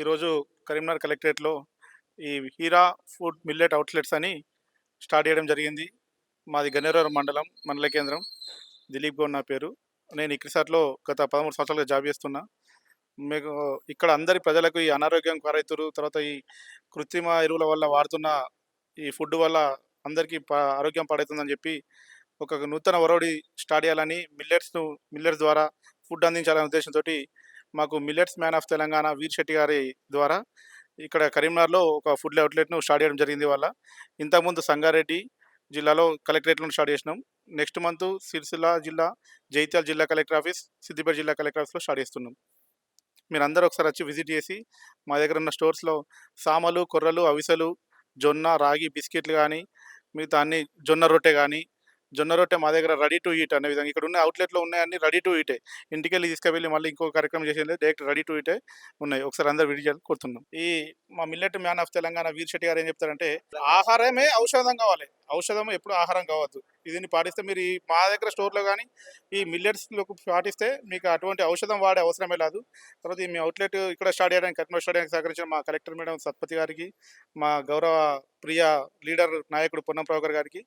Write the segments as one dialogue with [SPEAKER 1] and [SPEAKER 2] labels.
[SPEAKER 1] ఈరోజు కరీంనగర్ కలెక్టరేట్లో ఈ హీరా ఫుడ్ మిల్లెట్ అవుట్లెట్స్ అని స్టార్ట్ చేయడం జరిగింది. మాది గన్నేరవరం మండలం మండల కేంద్రం. దిలీప్ గౌడ్ నా పేరు. నేను ఇక్రిసాట్లో గత పదమూడు సంవత్సరాలుగా జాబ్ చేస్తున్నా. మీకు ఇక్కడ అందరి ప్రజలకు ఈ అనారోగ్యం కారైతురు తర్వాత ఈ కృత్రిమ ఎరువుల వల్ల వాడుతున్న ఈ ఫుడ్ వల్ల అందరికీ ఆరోగ్యం పాడవుతుందని చెప్పి ఒక నూతన ఒరవడి స్టార్ట్ చేయాలని మిల్లెట్స్ను మిల్లెట్స్ ద్వారా ఫుడ్ అందించాలనే ఉద్దేశంతో మాకు millets man of Telangana Veer Shetty గారి ద్వారా ఇక్కడ కరీంనగర్లో ఒక ఫుడ్ అవుట్లెట్ను స్టార్ట్ చేయడం జరిగింది వాళ్ళ ఇంతకుముందు సంగారెడ్డి జిల్లాలో కలెక్టరేట్లను స్టార్ట్ చేసినాం. నెక్స్ట్ మంత్ సిరిసిల్ల జిల్లా జైత్యాల జిల్లా కలెక్టర్ ఆఫీస్ సిద్దిపేట జిల్లా కలెక్టర్ ఆఫీస్లో స్టార్ట్ చేస్తున్నాం. మీరు అందరూ ఒకసారి వచ్చి విజిట్ చేసి మా దగ్గర ఉన్న స్టోర్స్లో సామలు కొర్రలు అవిసెలు జొన్న రాగి బిస్కెట్లు కానీ మిగతా అన్ని జొన్న రొట్టె కానీ జొన్న రొట్టె మా దగ్గర రెడీ టు ఈట్ అనే విధంగా. ఇక్కడ ఉన్న అవుట్లెట్లో ఉన్నాయన్నీ రెడీ టు ఈటే ఇంటికి వెళ్ళి తీసుకువెళ్ళి మళ్ళీ ఇంకో కార్యక్రమం చేసింది డైరెక్ట్ రెడీ టు ఈటే ఉన్నాయి. ఒకసారి అందరు విడిచి కోరుతున్నాం. ఈ మా millet man of Telangana Veer Shetty గారు ఏం చెప్తారంటే ఆహారమే ఔషధం కావాలి. ఔషధం ఎప్పుడు ఆహారం కావద్దు. దీన్ని పాటిస్తే మీరు ఈ మా దగ్గర స్టోర్లో కానీ ఈ మిల్లెట్స్లో పాటిస్తే మీకు అటువంటి ఔషధం వాడే అవసరమే లేదు తర్వాత మీ అవుట్లెట్ ఇక్కడ స్టార్ట్ చేయడానికి కరీంనగర్ స్టార్ట్ చేయడానికి సహకరించిన మా కలెక్టర్ మేడం సత్పతి గారికి మా గౌరవ ప్రియ లీడర్ నాయకుడు పొన్నం గారికి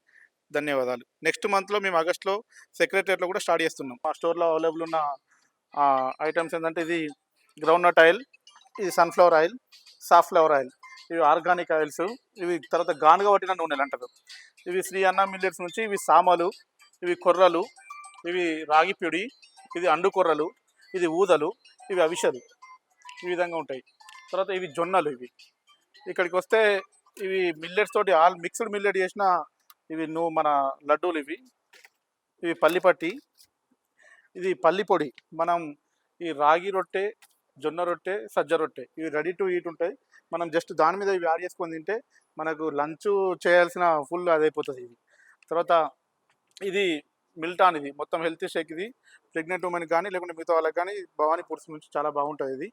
[SPEAKER 1] ధన్యవాదాలు. నెక్స్ట్ మంత్లో మేము ఆగస్ట్లో సెక్రటరియట్లో కూడా స్టార్ట్ చేస్తున్నాం. మా స్టోర్లో అవైలబుల్ ఉన్న ఐటమ్స్ ఏంటంటే ఇది గ్రౌండ్ నట్ ఆయిల్ ఇది సన్ఫ్లవర్ ఆయిల్ సాఫ్లవర్ ఆయిల్. ఇవి ఆర్గానిక్ ఆయిల్స్. ఇవి తర్వాత గానుగా పట్టిన నూనెలు అంటారు. ఇవి శ్రీ అన్న మిల్లెట్స్ నుంచి ఇవి సామలు ఇవి కొర్రలు ఇవి రాగి పిడి ఇది అండు కొర్రలు ఇది ఊదలు ఇవి అవిషలు ఈ విధంగా ఉంటాయి. తర్వాత ఇవి జొన్నలు ఇవి. ఇక్కడికి వస్తే ఇవి మిల్లెట్స్ తోటి ఆల్ మిక్స్డ్ మిల్లెట్ చేసిన ఇవి నువ్వు మన లడ్డూలు ఇవి. ఇవి పల్లిపట్టి ఇది పల్లి పొడి. మనం ఈ రాగి రొట్టె జొన్న రొట్టె సజ్జ రొట్టె ఇవి రెడీ టు ఈట్ ఉంటాయి. మనం జస్ట్ దాని మీద ఇవి యాడ్ చేసుకొని తింటే మనకు లంచ్ చేయాల్సిన ఫుల్ అది అయిపోతుంది ఇది. తర్వాత ఇది మిల్టాన్ ఇది. మొత్తం హెల్త్ షేక్ ఇది. ప్రెగ్నెంట్ ఉమెన్ కానీ లేకుంటే మిగతా వాళ్ళకి కానీ భవానీ పురుషు నుంచి చాలా బాగుంటుంది ఇది.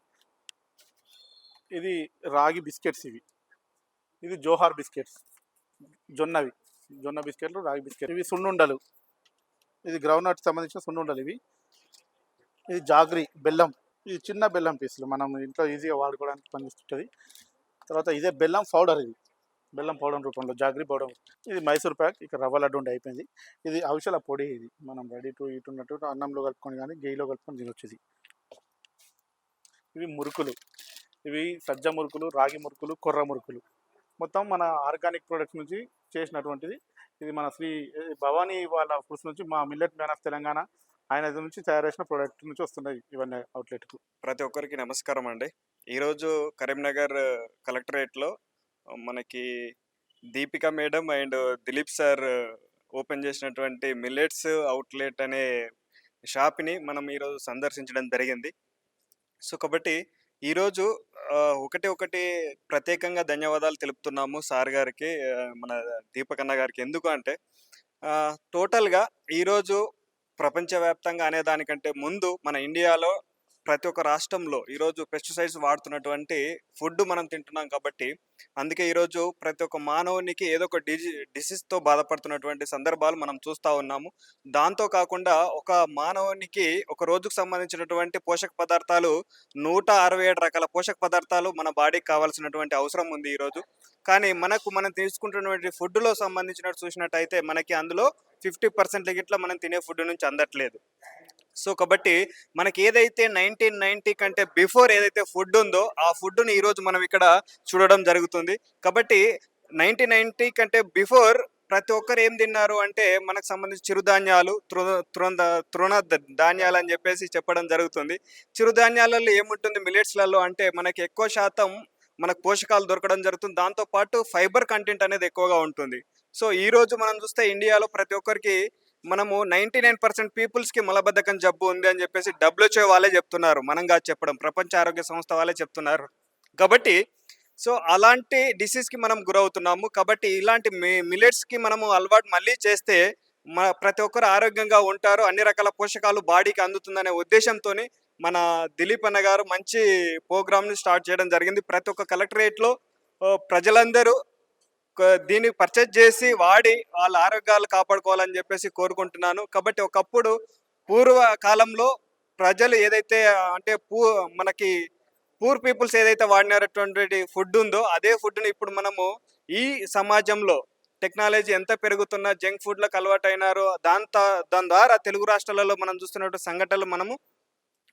[SPEAKER 1] ఇది రాగి బిస్కెట్స్ ఇవి. ఇది జోహార్ బిస్కెట్స్. జొన్నవి. జొన్న బిస్కెట్లు రాగి బిస్కెట్లు. ఇవి సున్నుండలు. ఇది గ్రౌండ్నట్ సంబంధించిన సున్నుండలు ఇవి. ఇది జాగ్రి బెల్లం. ఇది చిన్న బెల్లం పీసులు. మనం ఇంట్లో ఈజీగా వాడుకోవడానికి పనిచేస్తుంటుంది. తర్వాత ఇదే బెల్లం పౌడర్ ఇది. బెల్లం పౌడర్ రూపంలో జాగ్రి పౌడర్. ఇది మైసూర్ ప్యాక్ ఇక రవ్వ లడ్డు ఉండి అయిపోయింది. ఇది ఔషధ పొడి ఇది. మనం రెడీ టు ఈట్ ఉన్నట్టు అన్నంలో కలుపుకొని కానీ గేయిలో కలుపుకొని తినొచ్చు ఇది. ఇవి మురుకులు. ఇవి సజ్జ మురుకులు రాగి మురుకులు కొర్ర మురుకులు. మొత్తం మన ఆర్గానిక్ ప్రొడక్ట్స్ నుంచి చేసినటువంటిది. ఇది మన శ్రీ భవానీ వాళ్ళ ఫుడ్స్ నుంచి మా మిల్లెట్ మ్యాన్ ఆఫ్ తెలంగాణ ఆయన నుంచి తయారు చేసిన ప్రోడక్ట్ నుంచి వస్తున్నాయి ఇవన్నీ అవుట్లెట్కు.
[SPEAKER 2] ప్రతి ఒక్కరికి నమస్కారం అండి. ఈరోజు కరీంనగర్ కలెక్టరేట్లో మనకి Deepika madam and Dilip sir open చేసినటువంటి మిల్లెట్స్ అవుట్లెట్ అనే షాప్ని మనం ఈరోజు సందర్శించడం జరిగింది. సో కాబట్టి ఈరోజు ఒకటి ఒకటి ప్రత్యేకంగా ధన్యవాదాలు తెలుపుతున్నాము సార్ గారికి మన దీపక్ అన్న గారికి. ఎందుకు అంటే టోటల్గా ఈరోజు ప్రపంచవ్యాప్తంగా అనే దానికంటే ముందు మన ఇండియాలో ప్రతి ఒక్క రాష్ట్రంలో ఈరోజు పెస్టిసైడ్స్ వాడుతున్నటువంటి ఫుడ్ మనం తింటున్నాం కాబట్టి అందుకే ఈరోజు ప్రతి ఒక్క మానవునికి ఏదో ఒక డిజి డిసీజ్తో బాధపడుతున్నటువంటి సందర్భాలు మనం చూస్తూ ఉన్నాము. దాంతో కాకుండా ఒక మానవునికి ఒక రోజుకు సంబంధించినటువంటి పోషక పదార్థాలు నూట అరవై ఏడు రకాల పోషక పదార్థాలు మన బాడీకి కావాల్సినటువంటి అవసరం ఉంది ఈరోజు. కానీ మనకు మనం తీసుకుంటున్నటువంటి ఫుడ్లో సంబంధించినట్టు చూసినట్టయితే మనకి అందులో ఫిఫ్టీ పర్సెంట్ గిట్ల మనం తినే ఫుడ్ నుంచి అందట్లేదు. సో కాబట్టి మనకి ఏదైతే నైన్టీన్ నైన్టీ కంటే బిఫోర్ ఏదైతే ఫుడ్ ఉందో ఆ ఫుడ్ని ఈరోజు మనం ఇక్కడ చూడడం జరుగుతుంది. కాబట్టి నైన్టీన్ నైన్టీ కంటే బిఫోర్ ప్రతి ఒక్కరు ఏం తిన్నారు అంటే మనకు సంబంధించి చిరుధాన్యాలు తృణ తృణ ధాన్యాలు అని చెప్పేసి చెప్పడం జరుగుతుంది. చిరుధాన్యాలలో ఏముంటుంది మిల్లెట్స్లలో అంటే మనకి ఎక్కువ శాతం మనకు పోషకాలు దొరకడం జరుగుతుంది. దాంతో పాటు ఫైబర్ కంటెంట్ అనేది ఎక్కువగా ఉంటుంది. సో ఈరోజు మనం చూస్తే ఇండియాలో ప్రతి ఒక్కరికి మనము నైంటీ నైన్ పర్సెంట్ పీపుల్స్కి మలబద్ధకం జబ్బు ఉంది అని చెప్పేసి డబ్ల్యూహెచ్ఓ వాళ్ళే చెప్తున్నారు. మనం కాదు చెప్పడం ప్రపంచ ఆరోగ్య సంస్థ వాళ్ళే చెప్తున్నారు. కాబట్టి సో అలాంటి డిసీజ్కి మనం గురవుతున్నాము. కాబట్టి ఇలాంటి మి మిల్లెట్స్కి మనము అలవాటు మళ్ళీ చేస్తే మన ప్రతి ఒక్కరు ఆరోగ్యంగా ఉంటారు. అన్ని రకాల పోషకాలు బాడీకి అందుతుందనే ఉద్దేశంతో మన దిలీప్ అన్న గారు మంచి ప్రోగ్రామ్ని స్టార్ట్ చేయడం జరిగింది. ప్రతి ఒక్క కలెక్టరేట్లో ప్రజలందరూ దీన్ని పర్చేజ్ చేసి వాడి వాళ్ళ ఆరోగ్యాలు కాపాడుకోవాలని చెప్పేసి కోరుకుంటున్నాను. కాబట్టి ఒకప్పుడు పూర్వ కాలంలో ప్రజలు ఏదైతే అంటే పూ మనకి పూర్ పీపుల్స్ ఏదైతే వాడినటువంటి ఫుడ్ ఉందో అదే ఫుడ్ని ఇప్పుడు మనము ఈ సమాజంలో టెక్నాలజీ ఎంత పెరుగుతున్నా జంక్ ఫుడ్లకు అలవాటు అయినారో దాంతో దాని ద్వారా తెలుగు రాష్ట్రాలలో మనం చూస్తున్నట్టు సంఘటనలు మనము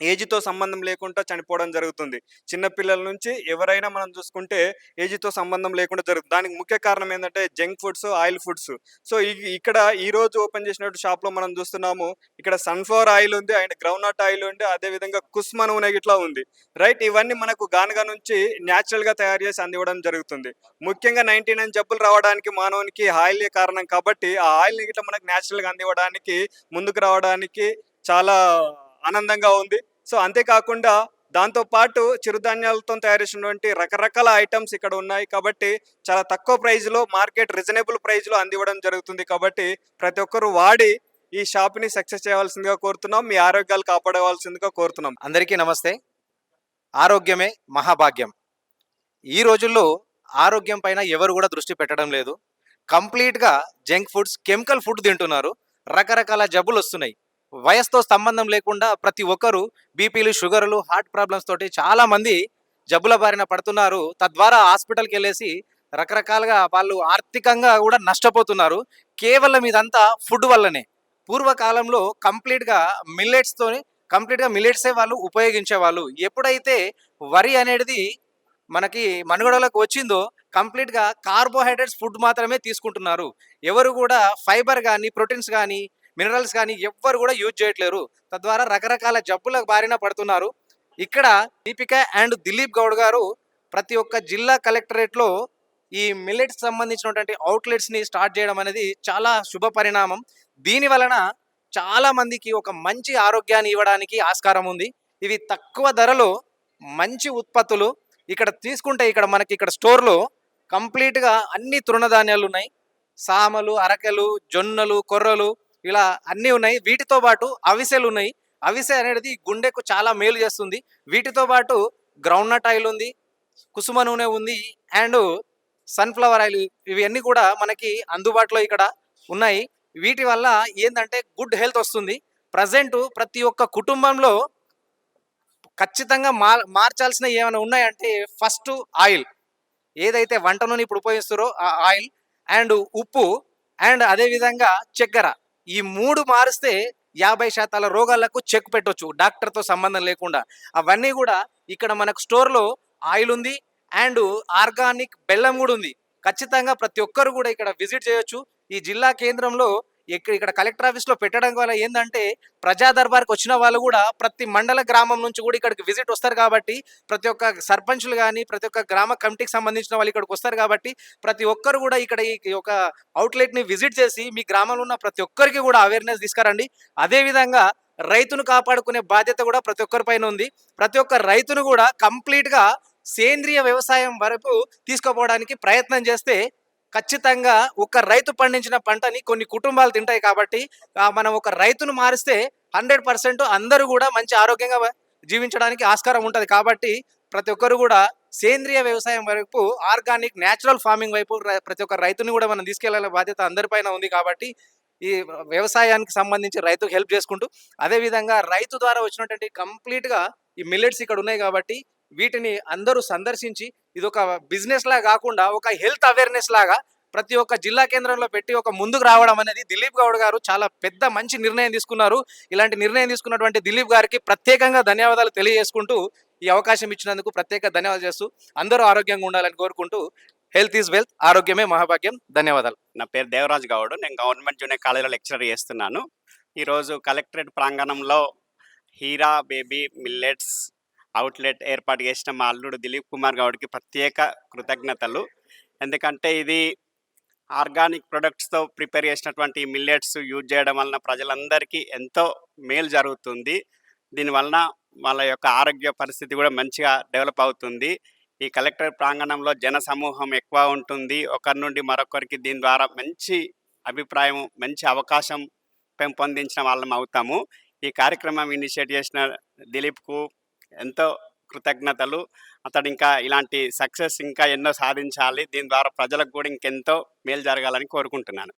[SPEAKER 2] ఏజ్తో సంబంధం లేకుండా చనిపోవడం జరుగుతుంది. చిన్నపిల్లల నుంచి ఎవరైనా మనం చూసుకుంటే ఏజ్తో సంబంధం లేకుండా జరుగుతుంది. దానికి ముఖ్య కారణం ఏంటంటే junk foods oil foods. So ఈ- ఇక్కడ ఈ రోజు ఓపెన్ చేసినట్టు షాప్లో మనం చూస్తున్నాము ఇక్కడ సన్ఫ్లవర్ ఆయిల్ ఉంది అండ్ గ్రౌండ్నట్ ఆయిల్ ఉంది అదే విధంగా కుస్మ నూనె ఇట్లా ఉంది. రైట్? ఇవన్నీ మనకు గానుగా నుంచి న్యాచురల్గా తయారు చేసి అందివ్వడం జరుగుతుంది. ముఖ్యంగా నైన్టీ నైన్ జబ్బులు రావడానికి మానవునికి ఆయిలే కారణం కాబట్టి ఆ ఆయిల్ని ఇట్లా మనకు న్యాచురల్గా అందివ్వడానికి ముందుకు రావడానికి చాలా ఆనందంగా ఉంది. సో అంతేకాకుండా దాంతో పాటు చిరుధాన్యాలతో తయారు చేసినటువంటి రకరకాల ఐటమ్స్ ఇక్కడ ఉన్నాయి. కాబట్టి చాలా తక్కువ ప్రైజ్లో మార్కెట్ రీజనబుల్ ప్రైజ్లో అందివ్వడం జరుగుతుంది. కాబట్టి ప్రతి ఒక్కరు వాడి ఈ షాప్ని సక్సెస్ చేయవలసిందిగా కోరుతున్నాం. మీ ఆరోగ్యాలు కాపాడవలసిందిగా కోరుతున్నాం.
[SPEAKER 3] అందరికీ నమస్తే. ఆరోగ్యమే మహాభాగ్యం. ఈ రోజుల్లో ఆరోగ్యం పైన ఎవరు కూడా దృష్టి పెట్టడం లేదు. కంప్లీట్గా జంక్ ఫుడ్స్ కెమికల్ ఫుడ్ తింటున్నారు. రకరకాల జబ్బులు వస్తున్నాయి. వయసుతో సంబంధం లేకుండా ప్రతి ఒక్కరు బీపీలు షుగర్లు హార్ట్ ప్రాబ్లమ్స్ తోటి చాలామంది జబ్బుల బారిన పడుతున్నారు. తద్వారా హాస్పిటల్కి వెళ్ళేసి రకరకాలుగా వాళ్ళు ఆర్థికంగా కూడా నష్టపోతున్నారు. కేవలం ఇదంతా ఫుడ్ వల్లనే. పూర్వకాలంలో కంప్లీట్గా మిల్లెట్స్తో కంప్లీట్గా మిల్లెట్సే వాళ్ళు ఉపయోగించేవాళ్ళు. ఎప్పుడైతే వరి అనేది మనకి మనుగడలోకి వచ్చిందో కంప్లీట్గా కార్బోహైడ్రేట్స్ ఫుడ్ మాత్రమే తీసుకుంటున్నారు. ఎవరు కూడా ఫైబర్ కానీ ప్రోటీన్స్ కానీ మినరల్స్ కానీ ఎవ్వరు కూడా యూజ్ చేయట్లేరు. తద్వారా రకరకాల జబ్బుల బారిన పడుతున్నారు. ఇక్కడ దీపిక అండ్ దిలీప్ గౌడ్ గారు ప్రతి ఒక్క జిల్లా కలెక్టరేట్లో ఈ మిల్లెట్స్ సంబంధించినటువంటి అవుట్లెట్స్ని స్టార్ట్ చేయడం అనేది చాలా శుభ పరిణామం. దీని వలన చాలా మందికి ఒక మంచి ఆరోగ్యాన్ని ఇవ్వడానికి ఆస్కారం ఉంది. ఇవి తక్కువ ధరలో మంచి ఉత్పత్తులు. ఇక్కడ తీసుకుంటే ఇక్కడ మనకి ఇక్కడ స్టోర్లో కంప్లీట్గా అన్ని తృణధాన్యాలు ఉన్నాయి. సామలు అరకెలు జొన్నలు కొర్రలు ఇలా అన్నీ ఉన్నాయి. వీటితో పాటు అవిసెలు ఉన్నాయి. అవిసె అనేది గుండెకు చాలా మేలు చేస్తుంది. వీటితో పాటు గ్రౌండ్ నట్ ఆయిల్ ఉంది కుసుమ నూనె ఉంది అండ్ సన్ఫ్లవర్ ఆయిల్ ఇవన్నీ కూడా మనకి అందుబాటులో ఇక్కడ ఉన్నాయి. వీటి వల్ల ఏంటంటే గుడ్ హెల్త్ వస్తుంది. ప్రజెంట్ ప్రతి ఒక్క కుటుంబంలో ఖచ్చితంగా మార్ మార్చాల్సిన ఏమైనా ఉన్నాయంటే ఫస్ట్ ఆయిల్ ఏదైతే వంట నూనె ఇప్పుడు ఉపయోగిస్తారో ఆ ఆయిల్ అండ్ ఉప్పు అండ్ అదేవిధంగా చక్కెర. ఈ మూడు మారిస్తే యాభై శాతాల రోగాలకు చెక్ పెట్టొచ్చు డాక్టర్తో సంబంధం లేకుండా. అవన్నీ కూడా ఇక్కడ మనకు స్టోర్లో ఆయిల్ ఉంది అండ్ ఆర్గానిక్ బెల్లం కూడా ఉంది. ఖచ్చితంగా ప్రతి ఒక్కరు కూడా ఇక్కడ విజిట్ చేయొచ్చు. ఈ జిల్లా కేంద్రంలో ఇక్కడ ఇక్కడ కలెక్టర్ ఆఫీస్లో పెట్టడం వల్ల ఏంటంటే ప్రజా దర్బార్కి వచ్చిన వాళ్ళు కూడా ప్రతి మండల గ్రామం నుంచి కూడా ఇక్కడికి విజిట్ వస్తారు కాబట్టి ప్రతి ఒక్క సర్పంచులు కానీ ప్రతి ఒక్క గ్రామ కమిటీకి సంబంధించిన వాళ్ళు ఇక్కడికి వస్తారు కాబట్టి ప్రతి ఒక్కరు కూడా ఇక్కడ ఈ ఒక అవుట్లెట్ని విజిట్ చేసి మీ గ్రామంలో ఉన్న ప్రతి ఒక్కరికి కూడా అవేర్నెస్ తీసుకురండి. అదే విధంగా రైతును కాపాడుకునే బాధ్యత కూడా ప్రతి ఒక్కరి పైన ఉంది. ప్రతి ఒక్క రైతును కూడా కంప్లీట్గా సేంద్రియ వ్యవసాయం వరకు తీసుకుపోవడానికి ప్రయత్నం చేస్తే ఖచ్చితంగా ఒక రైతు పండించిన పంటని కొన్ని కుటుంబాలు తింటాయి కాబట్టి మనం ఒక రైతును మారిస్తే హండ్రెడ్ పర్సెంట్ అందరూ కూడా మంచి ఆరోగ్యంగా జీవించడానికి ఆస్కారం ఉంటుంది. కాబట్టి ప్రతి ఒక్కరు కూడా సేంద్రియ వ్యవసాయం వైపు ఆర్గానిక్ న్యాచురల్ ఫార్మింగ్ వైపు ప్రతి ఒక్క రైతుని కూడా మనం తీసుకెళ్ళాల బాధ్యత అందరిపైన ఉంది కాబట్టి ఈ వ్యవసాయానికి సంబంధించి రైతుకు హెల్ప్ చేసుకుంటూ అదేవిధంగా రైతు ద్వారా వచ్చినటువంటి కంప్లీట్గా ఈ మిల్లెట్స్ ఇక్కడ ఉన్నాయి కాబట్టి వీటిని అందరూ సందర్శించి ఇది ఒక బిజినెస్ లా కాకుండా ఒక హెల్త్ అవేర్నెస్ లాగా ప్రతి ఒక్క జిల్లా కేంద్రంలో పెట్టి ఒక ముందుకు రావడం అనేది దిలీప్ గౌడ్ గారు చాలా పెద్ద మంచి నిర్ణయం తీసుకున్నారు. ఇలాంటి నిర్ణయం తీసుకున్నటువంటి దిలీప్ గారికి ప్రత్యేకంగా ధన్యవాదాలు తెలియజేసుకుంటూ ఈ అవకాశం ఇచ్చినందుకు ప్రత్యేక ధన్యవాదాలు చేస్తూ అందరూ ఆరోగ్యంగా ఉండాలని కోరుకుంటూ హెల్త్ ఈజ్ వెల్త్ ఆరోగ్యమే మహాభాగ్యం. ధన్యవాదాలు.
[SPEAKER 4] నా పేరు దేవరాజ్ గౌడ్. నేను గవర్నమెంట్ జూనియర్ కాలేజీలో లెక్చరర్ చేస్తున్నాను. ఈరోజు కలెక్టరేట్ ప్రాంగణంలో హీరా బేబీ మిల్లెట్స్ అవుట్లెట్ ఏర్పాటు చేసిన మా అల్లుడు దిలీప్ కుమార్ గౌడ్కి ప్రత్యేక కృతజ్ఞతలు. ఎందుకంటే ఇది ఆర్గానిక్ ప్రొడక్ట్స్తో ప్రిపేర్ చేసినటువంటి మిల్లెట్స్ యూజ్ చేయడం వలన ప్రజలందరికీ ఎంతో మేలు జరుగుతుంది. దీనివలన వాళ్ళ యొక్క ఆరోగ్య పరిస్థితి కూడా మంచిగా డెవలప్ అవుతుంది. ఈ కలెక్టర్ ప్రాంగణంలో జన సమూహం ఎక్కువ ఉంటుంది. ఒకరి నుండి మరొకరికి దీని ద్వారా మంచి అభిప్రాయం మంచి అవకాశం పెంపొందించిన వాళ్ళం అవుతాము. ఈ కార్యక్రమం ఇనిషియేట్ చేసిన దిలీప్కు ఎంతో కృతజ్ఞతలు. అతడు ఇంకా ఇలాంటి సక్సెస్ ఇంకా ఎన్నో సాధించాలి. దీని ద్వారా ప్రజలకు కూడా ఇంకెంతో మేలు జరగాలని కోరుకుంటున్నాను.